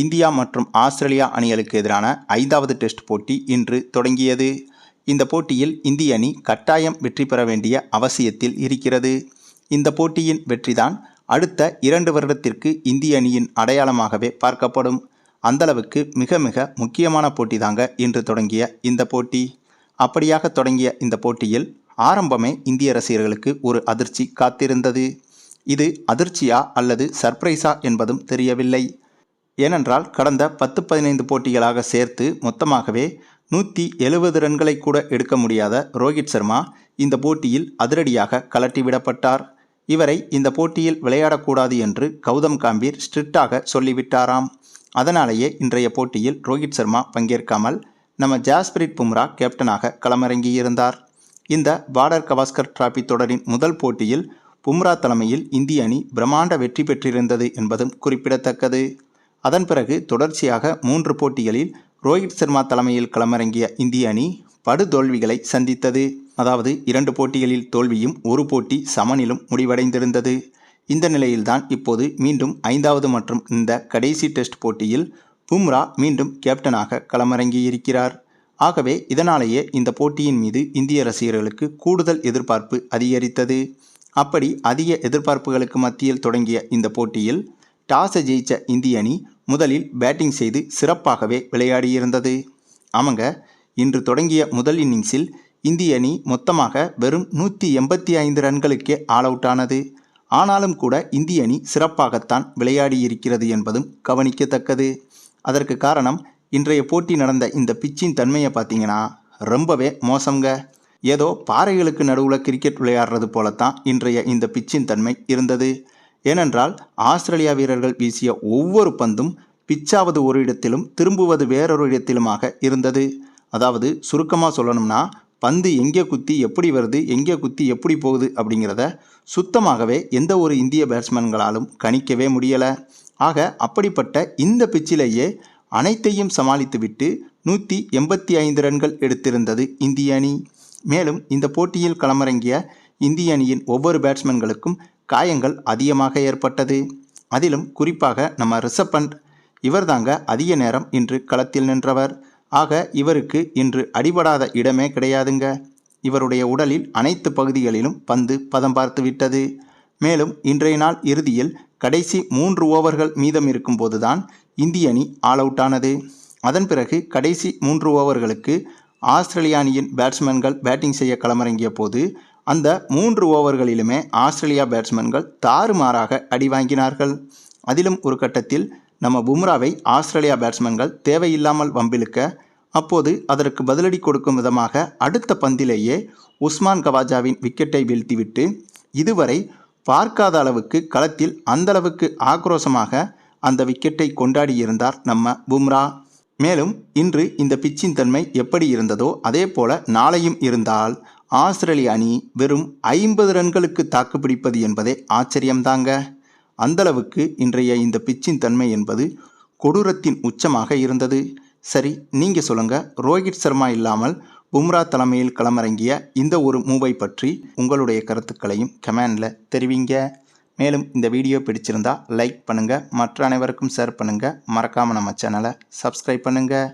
India மற்றும் Australia அணிகளுக்கு எதிரான ஐந்தாவது டெஸ்ட் போட்டி இன்று தொடங்கியது. இந்த போட்டியில் இந்திய அணி கட்டாயம் வெற்றி பெற வேண்டிய அவசியத்தில் இருக்கிறது. இந்த போட்டியின் வெற்றிதான் அடுத்த இரண்டு வருடத்திற்கு இந்திய அணியின் அடையாளமாகவே பார்க்கப்படும். அந்தளவுக்கு மிக மிக முக்கியமான போட்டி தாங்க இன்று தொடங்கிய இந்த போட்டி. அப்படியாக தொடங்கிய இந்த போட்டியில் ஆரம்பமே இந்திய ரசிகர்களுக்கு ஒரு அதிர்ச்சி காத்திருந்தது. இது அதிர்ச்சியா அல்லது சர்ப்ரைஸா என்பதும் தெரியவில்லை. ஏனென்றால் கடந்த பத்து பதினைந்து போட்டிகளாக சேர்த்து மொத்தமாகவே நூற்றி எழுபது ரன்களை கூட எடுக்க முடியாத ரோஹித் சர்மா இந்த போட்டியில் அதிரடியாக கலட்டிவிடப்பட்டார் இவரை இந்த போட்டியில் விளையாடக்கூடாது என்று கௌதம் காம்பீர் ஸ்ட்ரிக்டாக சொல்லிவிட்டாராம். அதனாலேயே இன்றைய போட்டியில் ரோஹித் சர்மா பங்கேற்காமல் நம்ம ஜாஸ்பிரிட் பும்ரா கேப்டனாக களமிறங்கியிருந்தார். இந்த பார்டர் கவாஸ்கர் டிராபி தொடரின் முதல் போட்டியில் பும்ரா தலைமையில் இந்திய அணி பிரம்மாண்ட வெற்றி பெற்றிருந்தது என்பதும் குறிப்பிடத்தக்கது. அதன் பிறகு தொடர்ச்சியாக மூன்று போட்டிகளில் ரோஹித் சர்மா தலைமையில் களமிறங்கிய இந்திய அணி படுதோல்விகளை சந்தித்தது. அதாவது இரண்டு போட்டிகளில் தோல்வியும் ஒரு போட்டி சமனிலும் முடிவடைந்திருந்தது. இந்த நிலையில்தான் இப்போது மீண்டும் ஐந்தாவது மற்றும் இந்த கடைசி டெஸ்ட் போட்டியில் பும்ரா மீண்டும் கேப்டனாக களமிறங்கியிருக்கிறார். ஆகவே இதனாலேயே இந்த போட்டியின் மீது இந்திய ரசிகர்களுக்கு கூடுதல் எதிர்பார்ப்பு அதிகரித்தது. அப்படி அதிக எதிர்பார்ப்புகளுக்கு மத்தியில் தொடங்கிய இந்த போட்டியில் டாஸை ஜெயிச்ச இந்திய அணி முதலில் பேட்டிங் செய்து சிறப்பாகவே விளையாடியிருந்தது. ஆமாங்க இன்று தொடங்கிய முதல் இன்னிங்ஸில் இந்திய அணி மொத்தமாக வெறும் நூற்றி எண்பத்தி ஐந்து ரன்களுக்கே ஆல் அவுட் ஆனது. ஆனாலும் கூட இந்திய அணி சிறப்பாகத்தான் விளையாடியிருக்கிறது என்பதும் கவனிக்கத்தக்கது. அதற்கு காரணம் இன்றைய போட்டி நடந்த இந்த பிச்சின் தன்மையை பார்த்தீங்கன்னா ரொம்பவே மோசங்க ஏதோ பாறைகளுக்கு நடுவில் கிரிக்கெட் விளையாடுறது போலத்தான் இன்றைய இந்த பிச்சின் தன்மை இருந்தது. ஏனென்றால் ஆஸ்திரேலியா வீரர்கள் வீசிய ஒவ்வொரு பந்தும் பிச்சாவது ஒரு இடத்திலும் திரும்புவது வேறொரு இடத்திலுமாக இருந்தது. அதாவது சுருக்கமாக சொல்லணும்னா பந்து எங்கே குத்தி எப்படி வருது எங்கே குத்தி எப்படி போகுது அப்படிங்கிறத சுத்தமாகவே எந்த ஒரு இந்திய பேட்ஸ்மேன்களாலும் கணிக்கவே முடியலை. ஆக அப்படிப்பட்ட இந்த பிச்சிலேயே அனைத்தையும் சமாளித்துவிட்டு நூற்றி எண்பத்தி ஐந்து ரன்கள் எடுத்திருந்தது இந்திய அணி. மேலும் இந்த போட்டியில் களமிறங்கிய இந்திய அணியின் ஒவ்வொரு பேட்ஸ்மேன்களுக்கும் காயங்கள் அதிகமாக ஏற்பட்டது. அதிலும் குறிப்பாக நம்ம ரிசப்பண்ட் இவர்தாங்க அதிக நேரம் இன்று களத்தில் நின்றவர். ஆக இவருக்கு இன்று அடிபடாத இடமே கிடையாதுங்க. இவருடைய உடலில் அனைத்து பகுதிகளிலும் பந்து பதம் பார்த்து விட்டது. மேலும் இன்றைய நாள் இறுதியில் கடைசி மூன்று ஓவர்கள் மீதம் இருக்கும்போதுதான் இந்திய அணி ஆல் அவுட் ஆனது. அதன் பிறகு கடைசி மூன்று ஓவர்களுக்கு ஆஸ்திரேலிய அணியின் பேட்ஸ்மேன்கள் பேட்டிங் செய்ய களமிறங்கிய போது அந்த மூன்று ஓவர்களிலுமே ஆஸ்திரேலியா பேட்ஸ்மேன்கள் தாறுமாறாக அடி வாங்கினார்கள். அதிலும் ஒரு கட்டத்தில் நம்ம பும்ராவை ஆஸ்திரேலியா பேட்ஸ்மேன்கள் தேவையில்லாமல் வம்பிழுக்க அப்போது அதற்கு பதிலடி கொடுக்கும் விதமாக அடுத்த பந்திலேயே உஸ்மான் கவாஜாவின் விக்கெட்டை வீழ்த்திவிட்டு இதுவரை பார்க்காத அளவுக்கு களத்தில் அந்தளவுக்கு ஆக்ரோஷமாக அந்த விக்கெட்டை கொண்டாடியிருந்தார் நம்ம பும்ரா. மேலும் இன்று இந்த பிச்சின் தன்மை எப்படி இருந்ததோ அதே போல நாளையும் இருந்தால் ஆஸ்திரேலிய அணி வெறும் ஐம்பது ரன்களுக்கு தாக்குப்பிடிப்பது என்பதே ஆச்சரியம்தாங்க. அந்தளவுக்கு இன்றைய இந்த பிச்சின் தன்மை என்பது கொடூரத்தின் உச்சமாக இருந்தது. சரி நீங்கள் சொல்லுங்கள் ரோஹித் சர்மா இல்லாமல் பும்ரா தலைமையில் களமிறங்கிய இந்த ஒரு மூவை பற்றி உங்களுடைய கருத்துக்களையும் கமெண்டில் தெரிவிங்க. மேலும் இந்த வீடியோ பிடிச்சிருந்தா லைக் பண்ணுங்கள் மற்ற அனைவருக்கும் ஷேர் பண்ணுங்கள் மறக்காமல் நம்ம சேனலை சப்ஸ்கிரைப் பண்ணுங்கள்